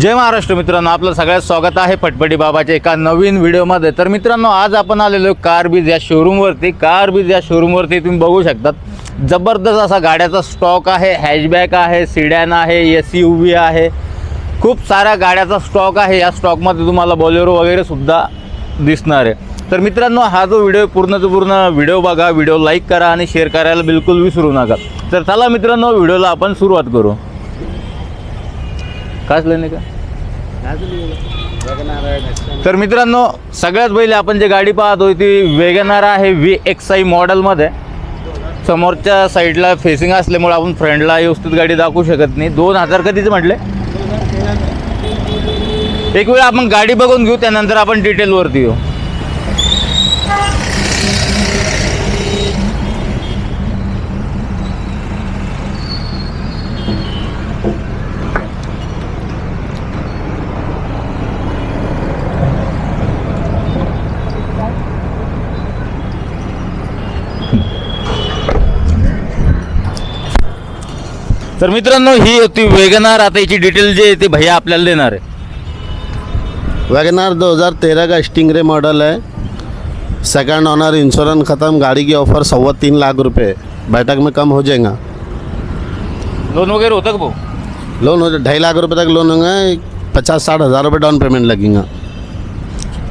जय महाराष्ट्र मित्रांनो आपलं सगळ्यात स्वागत आहे पटपटी बाबाच्या एका नवीन व्हिडिओमध्ये. तर मित्रांनो आज आपण आलेलो कार बीज या शोरूमवरती कार बीज या शोरूमवरती तुम्ही बघू शकतात. जबरदस्त असा गाड्याचा स्टॉक आहे हॅशबॅक आहे सिडॅन आहे एस यू व्ही आहे. खूप साऱ्या गाड्याचा स्टॉक आहे. या स्टॉकमध्ये तुम्हाला बॉलेरो वगैरे सुद्धा दिसणार आहे. तर मित्रांनो हा जो व्हिडिओ पूर्णचा पूर्ण व्हिडिओ बघा. व्हिडिओ लाईक करा आणि शेअर करायला बिलकुल विसरू नका. तर चला मित्रांनो व्हिडिओला आपण सुरुवात करू. काच लेणे का? तर मित्रांनो सगळ्यात पहिले आपण जे गाडी पाहतो ती वेगनार आहे व्ही एक्स आय मॉडेलमध्ये समोरच्या साईडला फेसिंग असल्यामुळे आपण फ्रंटला व्यवस्थित गाडी दाखवू शकत नाही. दोन हजार कधीच म्हटले? एक वेळ आपण गाडी बघून घेऊ त्यानंतर आपण डिटेलवरती येऊ. तर मित्रांनो ही होती वेगनार. आता याची डिटेल जे आहे ते भैया आपल्याला देणार आहे. वैगनार 2013 का स्टिंगरे मॉडल है सेकंड ऑनर इंश्योरेंस ख़त्म गाड़ी की ऑफर सवा तीन लाख रुपए बैठक में कम हो जाएगा. लोन वगैरे होतं भाऊ? लोन हो ढाई लाख रुपए तक लोन होगा पचास साठ हज़ार रुपये डाउन पेमेंट लगेगा.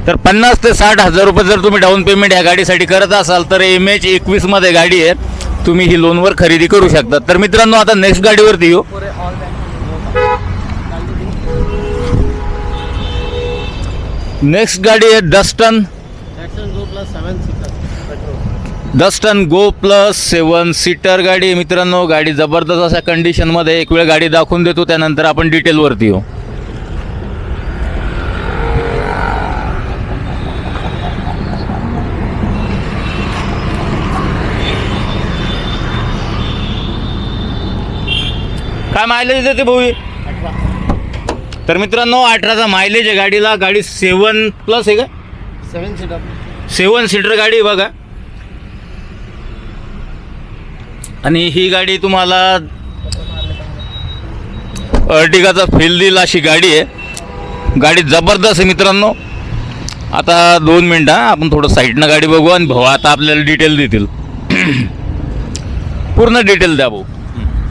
तर पन्नास ते साठ हजार रुपये जर तुम्ही डाऊन पेमेंट या गाडीसाठी करत असाल तर एम एच एकवीसमध्ये गाडी आहे. तुम्ही ही लोनवर खरेदी करू शकता. तर मित्रांनो आता नेक्स्ट गाडीवरती येऊ. नेक्स्ट गाडी आहे Datsun Datsun go plus seven seater गाडी. मित्रांनो गाडी जबरदस्त अशा कंडिशनमध्ये एक वेळ गाडी दाखवून देतो. त्यानंतर आपण डिटेलवरती येऊ. काय मायलेज देते भाऊ? तर मित्रांनो अठराचा मायलेज आहे गाडीला. गाडी सेवन प्लस आहे का? सेवन सीटर सेवन सीटर गाडी आहे बघा. आणि ही गाडी तुम्हाला अर्टिगाचा फील देईल अशी गाडी आहे. गाडी जबरदस्त आहे मित्रांनो. आता दोन मिनटं हा, आपण थोडं साईडनं गाडी बघू आणि भाऊ आता आपल्याला डिटेल देतील. पूर्ण डिटेल द्या भाऊ.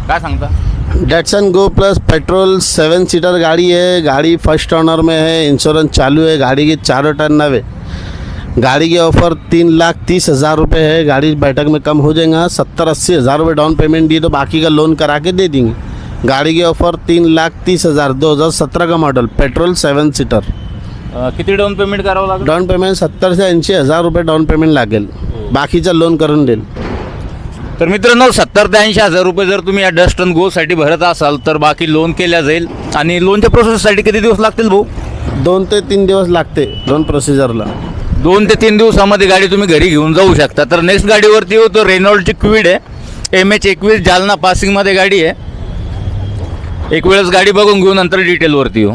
काय सांगता? Datsun Go Plus petrol seven seater गाड़ी है गाड़ी फ़र्स्ट ऑनर में है इंश्योरेंस चालू है गाड़ी की चारों टन नवे गाड़ी की ऑफ़र तीन लाख तीस हज़ार रुपये है गाड़ी बैठक में कम हो जाएगा सत्तर अस्सी हज़ार रुपये डाउन पेमेंट दिए तो बाकी का लोन करा के दे देंगे। गाड़ी की ऑफ़र तीन लाख तीस हज़ार दो हज़ार सत्रह का मॉडल पेट्रोल सेवन सीटर अं, किती डाऊन पेमेंट करावं लागेल? डाउन पेमेंट सत्तर से ऐंशी हज़ार रुपये डाउन पेमेंट लागेल। बाकीचं लोन करून देईल। तर मित्रांनो सत्तर ते ऐंशी हजार रुपये जर तुम्ही या डस्टन गोसाठी भरत असाल तर बाकी लोन केल्या जाईल. आणि लोनच्या प्रोसेससाठी किती दिवस लागतील भाऊ? दोन ते तीन दिवस लागते लोन प्रोसिजरला दोन ते तीन दिवसामध्ये गाडी तुम्ही घरी घेऊन जाऊ शकता. तर नेक्स्ट गाडीवरती येऊ तर रेनॉल्डची क्विड आहे. एम एच एकवीस जालना पासिंगमध्ये गाडी आहे. एक वेळेस गाडी बघून घेऊ नंतर डिटेलवरती येऊ.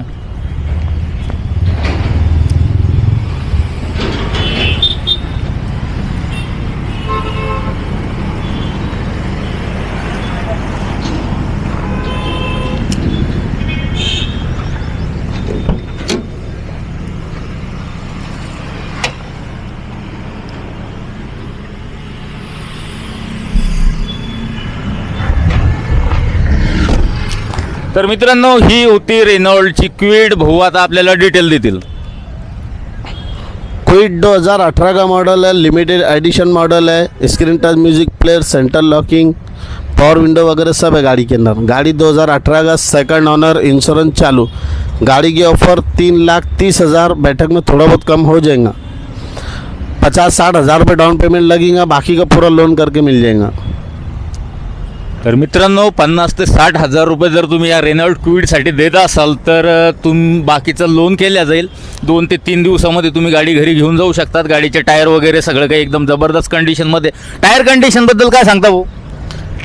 तर मित्रांनो ही होती रेनॉल्डची क्विड. भाऊ आता आपल्याला डिटेल देतील. क्विड 2018 का मॉडल है लिमिटेड एडिशन मॉडल है screen touch music player centre locking power window वगैरह सब है गाड़ी के अंदर. गाड़ी 2018 का सेकंड ऑनर इंश्योरेंस चालू. गाड़ी की ऑफर तीन लाख तीस हज़ार बैठक में थोड़ा बहुत कम हो जाएगा. पचास साठ हज़ार रुपये डाउन पेमेंट लगेगा बाकी का पूरा लोन करके मिल जाएगा. तर मित्रांनो पन्नास ते साठ हजार रुपये जर तुम्ही या रेनॉल्ड क्विडसाठी देत असाल तर तुम बाकीचं लोन केल्या जाईल. दोन ते तीन दिवसामध्ये तुम्ही गाडी घरी घेऊन जाऊ शकतात. गाडीचे टायर वगैरे सगळं काही एकदम जबरदस्त कंडिशनमध्ये टायर कंडिशनबद्दल काय सांगता भाऊ?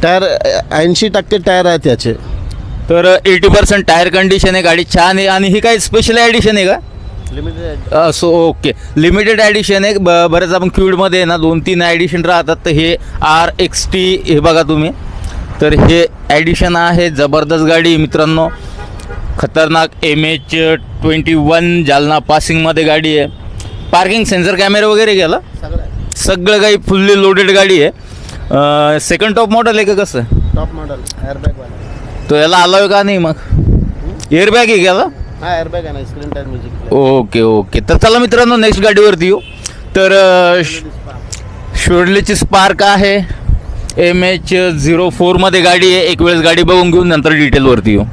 टायर ऐंशी टक्के टायर आहे त्याचे तर एटी पर्सेंट टायर कंडिशन आहे गाडी छान आहे आणि ही काही स्पेशल ॲडिशन आहे का? Limited so okay limited edition आहे. ब बरेच आपण क्यूडमध्ये ना दोन तीन ॲडिशन राहतात. तर हे आर एक्स टी हे बघा तुम्ही. तर हे ॲडिशन आहे जबरदस्त गाडी मित्रांनो. खतरनाक M H twenty one Jalna पासिंगमध्ये गाडी आहे. पार्किंग सेन्सर कॅमेरा वगैरे गेला सगळं काही फुल्ली लोडेड गाडी आहे. सेकंड टॉप मॉडेल आहे का कसं? टॉप मॉडल एअरबॅग वाला. तो याला आला का नाही मग? एअरबॅग आहे गेला हा एअरबॅग आहे ना स्क्रीन टाच म्युझिक ओके ओके तर चला मित्रांनो नेक्स्ट गाडीवरती येऊ. तर अ, श- शोर्लेची स्पार्क आहे. एम एच झिरो फोरमध्ये गाडी आहे. एक वेळेस गाडी बघून घेऊन नंतर डिटेलवरती येऊ.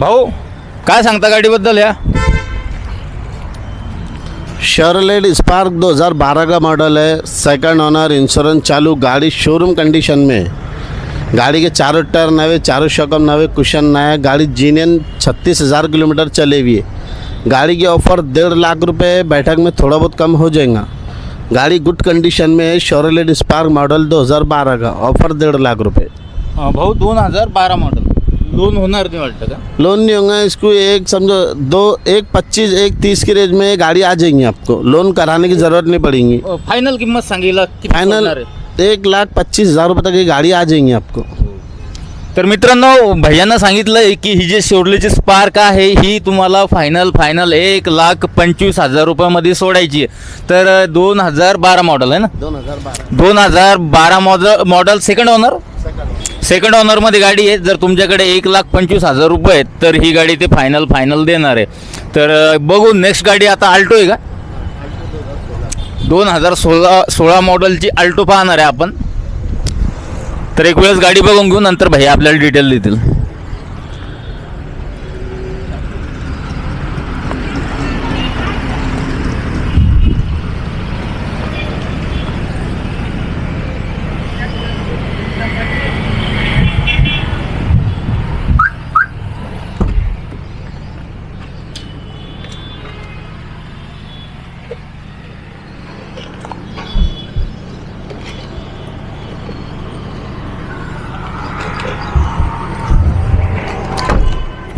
भाऊ काय सांगता गाडीबद्दल या? शर्लेट स्पार्क 2012 का मॉडल है सेकंड ओनर इंश्योरेंस चालू गाड़ी शोरूम कंडीशन में. है गाड़ी के चारों टायर नए चारों शकम नए कुशन नया है गाड़ी जीनियन छत्तीस हज़ार किलोमीटर चले हुई है गाड़ी की ऑफ़र डेढ़ लाख रुपए है बैठक में थोड़ा बहुत कम हो जाएगा. गाड़ी गुड कंडीशन में है शोरलेट स्पार्क मॉडल 2012 का ऑफ़र डेढ़ लाख रुपए अ, भाऊ दोन हजार बारा मॉडेल लोन होणार नाही वाटतं का? लोन नहीं होगा इसको एक समझो दो एक पच्चीस एक तीस की रेंज में गाड़ी आ जाएंगी आपको। लोन कराने की ज़रूरत नहीं पड़ेगी। अ, फायनल किंमत सांगितलं किती फाइनल होणार आहे? एक लाख पच्चीस हज़ार रुपये तक की गाड़ी आ जाएंगी आपको। तर मित्रांनो भैयांना सांगितलंय की ही जी शोरलेची स्पार्क आहे ही तुम्हाला फायनल फायनल एक लाख पंचवीस हजार रुपयामध्ये सोडायची आहे. तर अ, दोन हजार बारा मॉडेल आहे ना? दोन हजार बारह दोन हजार बारा model model second owner second ऑनरमध्ये गाडी आहे. जर तुमच्याकडे एक लाख पंचवीस हजार रुपये आहेत तर ही गाडी ते फायनल फायनल देणार आहे. तर बघू नेक्स्ट गाडी आता आल्टो आहे का? दोन हजार सोळा सोळा मॉडेलची आल्टो पाहणार आहे आपण. तर एक वेळेस गाडी बघून घेऊ नंतर भाई आपल्याला डिटेल देतील.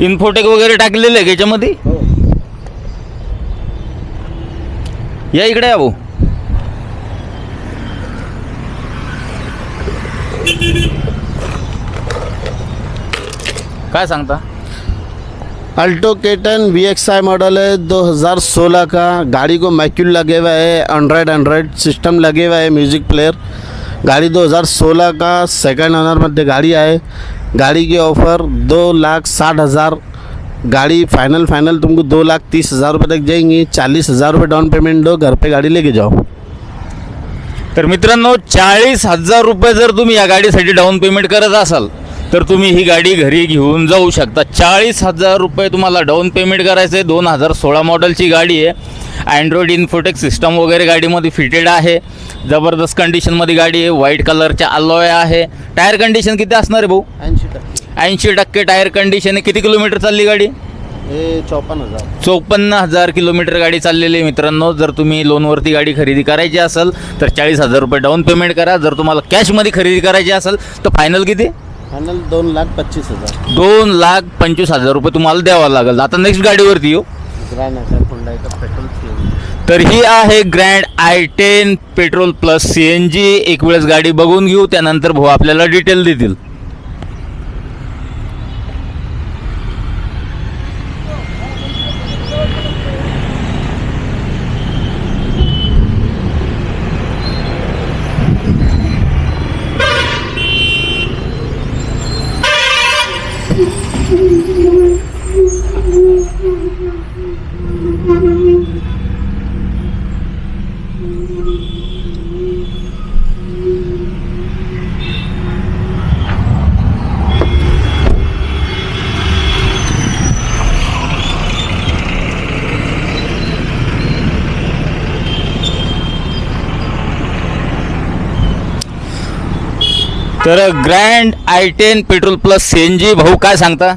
इन्फोटेक वगैरे टाकलेलं आहे का याच्यामध्ये? या इकडे या भाऊ. काय सांगता? Alto K ten V X I model है 2016 का। गाड़ी को मैक्यूल लगे हुआ है एंड्रॉयड एंड्रॉयड सिस्टम लगे हुआ है म्यूज़िक प्लेयर गाड़ी 2016 का सेकंड ऑनर मध्य गाड़ी आहे. गाड़ी की ऑफ़र दो लाख साठ हज़ार. गाड़ी फाइनल फाइनल तुमको दो लाख तीस हज़ार रुपये तक जाएंगी. चालीस हज़ार रुपये डाउन पेमेंट दो घर पे गाड़ी लेके जाओ. तर मित्रांनो चाळीस हजार रुपये जर तुम्ही या गाडीसाठी डाऊन पेमेंट करत असाल तर तुम्ही ही गाडी घरी घेऊन जाऊ शकता. चाळीस हजार रुपये तुम्हाला डाऊन पेमेंट करायचं आहे दोन हजार सोळा मॉडेलची गाडी आहे. अँड्रॉइड इन्फोटेक सिस्टम वगैरे गाडीमध्ये फिटेड आहे. जबरदस्त कंडिशनमध्ये गाडी आहे. व्हाईट कलरच्या अलॉय आहे. टायर कंडिशन किती असणार आहे भाऊ? ऐंशी टक्के. ऐंशी टक्के टायर कंडिशन आहे. किती किलोमीटर चालली गाडी? चौपन्न हजार. चौपन्न हजार किलोमीटर गाडी चाललेली आहे मित्रांनो. जर तुम्ही लोनवरती गाडी खरेदी करायची असेल तर चाळीस हजार रुपये डाऊन पेमेंट करा. जर तुम्हाला कॅशमध्ये खरेदी करायची असेल तर फायनल किती? फाइनल दोन लाख पच्चीस हज़ार. दोन लाख पंचवीस हजार रुपये तुम्हाला द्यावं लागेल. आता नेक्स्ट गाडीवरती येऊ. का पेट्रोल तर ही आहे grand i ten petrol plus C N G एक वेळेस गाडी बघून घेऊ त्यानंतर भाऊ आपल्याला डिटेल देतील. तर grand i ten petrol plus C N G भाऊ काय सांगता?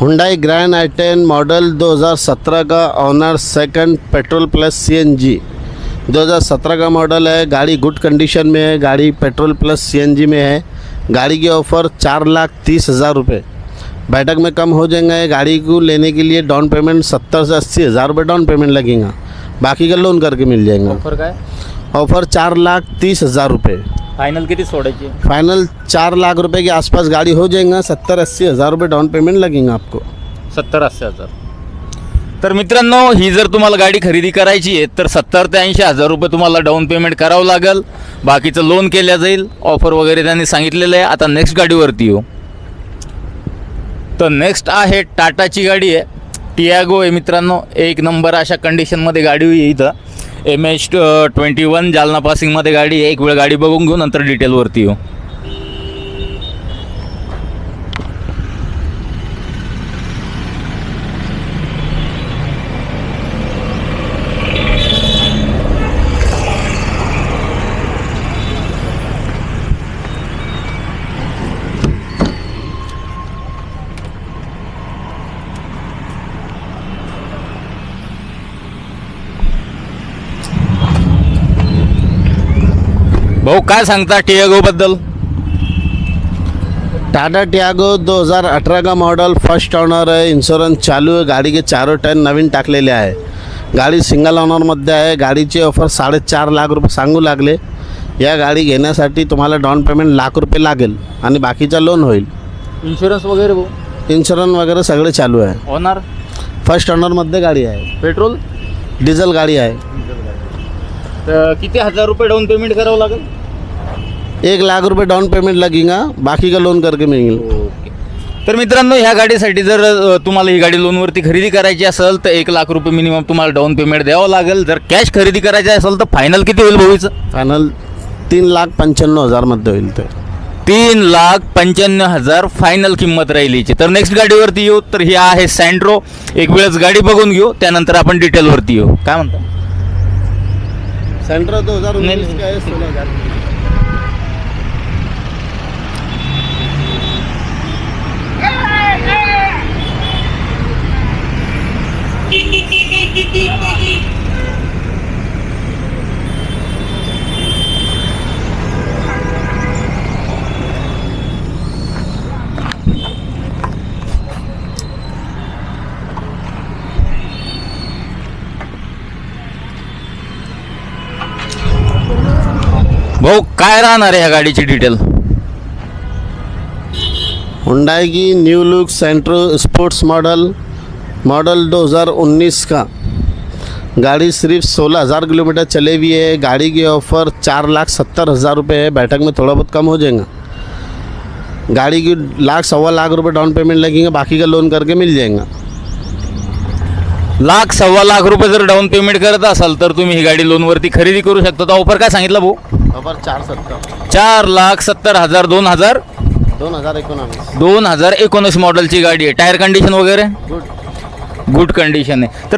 Hyundai Grand i ten model 2017 का owner second petrol plus CNG 2017 का मॉडल है गाड़ी गुड कंडीशन में है गाड़ी पेट्रोल प्लस सीएनजी में है गाड़ी की ऑफ़र चार लाख तीस हज़ार रुपये. बैठक में कम हो जाएँगे गाड़ी को लेने के लिए डाउन पेमेंट सत्तर से अस्सी हज़ार रुपये डाउन पेमेंट लगेगा. बाकी का लोन करके मिल जाएगा. ऑफ़र काय ऑफ़र चार लाख तीस हज़ार रुपये. फायनल किती सोडायची? फाइनल चार लाख रुपए के आसपास गाड़ी हो जाएगा सत्तर अस्सी हज़ार रुपये डाउन पेमेंट लगेगा आपको। सत्तर अस्सी हजार. तर मित्रांनो ही जर तुम्हाला गाडी खरेदी करायची आहे तर सत्तर ते ऐंशी हजार रुपये तुम्हाला डाऊन पेमेंट करावं लागेल. बाकीचं लोन केल्या जाईल. ऑफर वगैरे त्यांनी सांगितलेलं आहे. आता नेक्स्ट गाडीवरती येऊ. तर नेक्स्ट आहे टाटाची गाडी आहे. टियागो आहे मित्रांनो एक नंबर अशा कंडिशनमध्ये गाडी आहे इथं. M H twenty one Jalna पासिंगमध्ये गाडी एक वेळ गाडी बघून घेऊ नंतर डिटेलवरती येऊ. भाऊ काय सांगता टियागोबद्दल टाटा टियागो 2018 का मॉडल फर्स्ट ऑनर आहे. इन्शुरन्स चालू आहे. गाडी के चारो टायर नवीन टाकलेले आहे. गाडी सिंगल ऑनरमध्ये आहे. गाडीची ऑफर साडेचार लाख रुपये सांगू लागले. या गाडी घेण्यासाठी तुम्हाला डाऊन पेमेंट लाख रुपये लागेल आणि बाकीचा लोन होईल. इन्शुरन्स वगैरे भाऊ? इन्शुरन्स वगैरे सगळे चालू आहे. होणार फर्स्ट ऑनरमध्ये गाडी आहे. पेट्रोल डिझेल गाडी आहे. तर किती हजार रुपये डाऊन पेमेंट करावं लागेल? एक लाख रुपये डाउन पेमेंट लगेगा बाकी का लोन करके मिलेंगे। ओके. तर मित्रांनो ह्या गाडीसाठी जर अ, तुम्हाला ही गाडी लोनवरती खरेदी करायची असेल तर एक लाख रुपये मिनिमम तुम्हाला डाऊन पेमेंट द्यावं लागेल. जर कॅश खरेदी करायची असेल तर फायनल किती होईल भाऊचं? फायनल तीन लाख पंच्याण्णव हजारमध्ये होईल ते. तीन लाख पंच्याण्णव हजार फायनल किंमत राहील हिची तर नेक्स्ट गाडीवरती येऊ. तर ही आहे सँड्रो एक वेळेस गाडी बघून घेऊ. त्यानंतर आपण डिटेलवरती येऊ. काय म्हणता? सेंट्रो दो हजार नहीं, उन्नीस का है सोलह हजार. भाऊ काय राहणार आहे ह्या गाडीची डिटेल हुंडाई की new look Santro Sports model model 2019 का? गाड़ी सिर्फ सोलह हज़ार किलोमीटर चले हुई है। गाड़ी की ऑफ़र चार लाख सत्तर हज़ार रुपये है। बैठक में थोड़ा बहुत कम हो जाएगा। गाड़ी की लाख सवा लाख रुपए डाउन पेमेंट लगेंगे। बाकी का लोन करके मिल जाएगा। लाख सव्वा लाख रुपये जर डाऊन पेमेंट करत असाल तर तुम्ही ही गाडी लोनवरती खरेदी करू शकता. तर ऑफर काय सांगितलं भाऊ? ऑफर चार सत्तर. चार लाख सत्तर हजार दोन हजार? दोन हजार एकोणावीस. दोन हजार एकोणीस मॉडेलची गाडी आहे. टायर कंडिशन वगैरे? गुड गुड कंडिशन आहे. तर